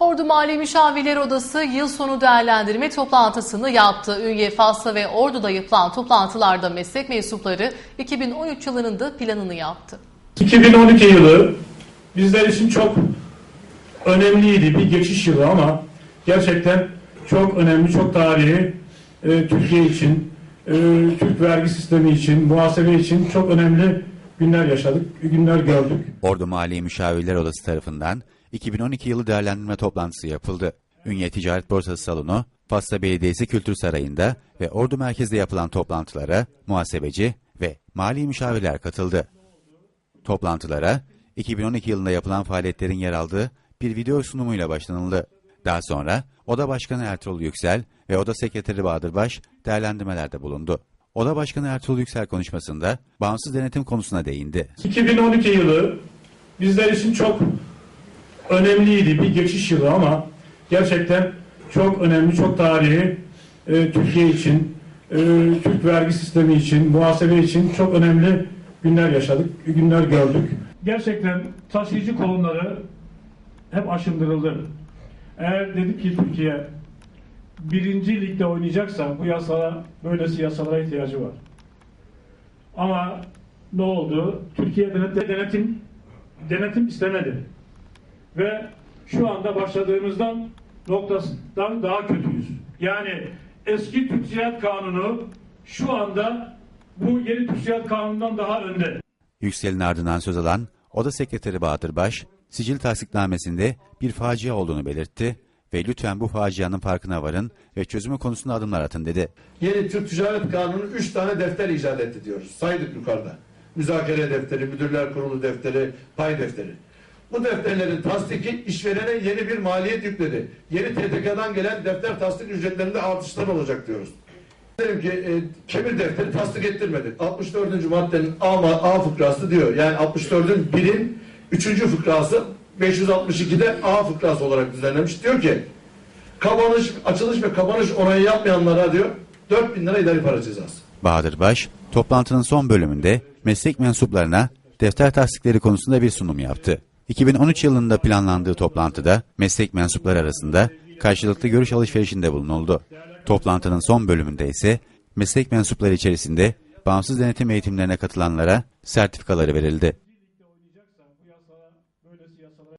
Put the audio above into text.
Ordu Mali Müşavirler Odası yıl sonu değerlendirme toplantısını yaptı. Ünye, Fasla ve Ordu'da yapılan toplantılarda meslek mensupları 2013 yılının da planını yaptı. 2012 yılı bizler için çok önemliydi, bir geçiş yılı ama gerçekten çok önemli, çok tarihi e, Türkiye için, e, Türk vergi sistemi için, muhasebe için çok önemli günler yaşadık, günler gördük. Ordu Mali Müşavirler Odası tarafından 2012 yılı değerlendirme toplantısı yapıldı. Ünye Ticaret Borsası Salonu, Fasla Belediyesi Kültür Sarayı'nda ve Ordu Merkez'de yapılan toplantılara muhasebeci ve mali müşavirler katıldı. Toplantılara 2012 yılında yapılan faaliyetlerin yer aldığı bir video sunumuyla başlanıldı. Daha sonra Oda Başkanı Ertuğrul Yüksel ve Oda Sekreteri Bahadır Baş değerlendirmelerde bulundu. Oda Başkanı Ertuğrul Yüksel konuşmasında bağımsız denetim konusuna değindi. 2012 yılı bizler için çok önemliydi, bir geçiş yılı ama gerçekten çok önemli, çok tarihi e, Türkiye için, e, Türk vergi sistemi için, muhasebe için çok önemli günler yaşadık, günler gördük. Gerçekten taşıyıcı konuları hep aşındırıldı. Eğer dedik ki Türkiye birinci ligde oynayacaksa bu yasaya, böylesi yasalara ihtiyacı var. Ama ne oldu? Türkiye denetim, denetim istemedi. Ve şu anda başladığımızdan noktasından daha kötüyüz. Yani eski Türk Ticaret Kanunu şu anda bu yeni Türk Ticaret Kanunu'ndan daha önde. Yüksel'in ardından söz alan Oda Sekreteri Bahadır Baş, sicil tasdiknamesinde bir facia olduğunu belirtti ve lütfen bu facianın farkına varın ve çözümü konusunda adımlar atın dedi. Yeni Türk Ticaret Kanunu 3 tane defter icat etti diyoruz. Saydık yukarıda. Müzakere defteri, müdürler kurulu defteri, pay defteri. Bu defterlerin tasdiki işverene yeni bir maliyet yükledi. Yeni TTK'dan gelen defter tasdik ücretlerinde artışlar olacak diyoruz. Dedim ki e, kemir defteri tasdik ettirmedik. 64. maddenin A, A fıkrası diyor. Yani 64'ün birin 3. fıkrası 562'de A fıkrası olarak düzenlenmiş. Diyor ki kapanış, açılış ve kapanış onayı yapmayanlara diyor 4000 lira idari para cezası. Bahadır Baş, toplantının son bölümünde meslek mensuplarına defter tasdikleri konusunda bir sunum yaptı. 2013 yılında planlandığı toplantıda meslek mensupları arasında karşılıklı görüş alışverişinde bulunuldu. Toplantının son bölümünde ise meslek mensupları içerisinde bağımsız denetim eğitimlerine katılanlara sertifikaları verildi.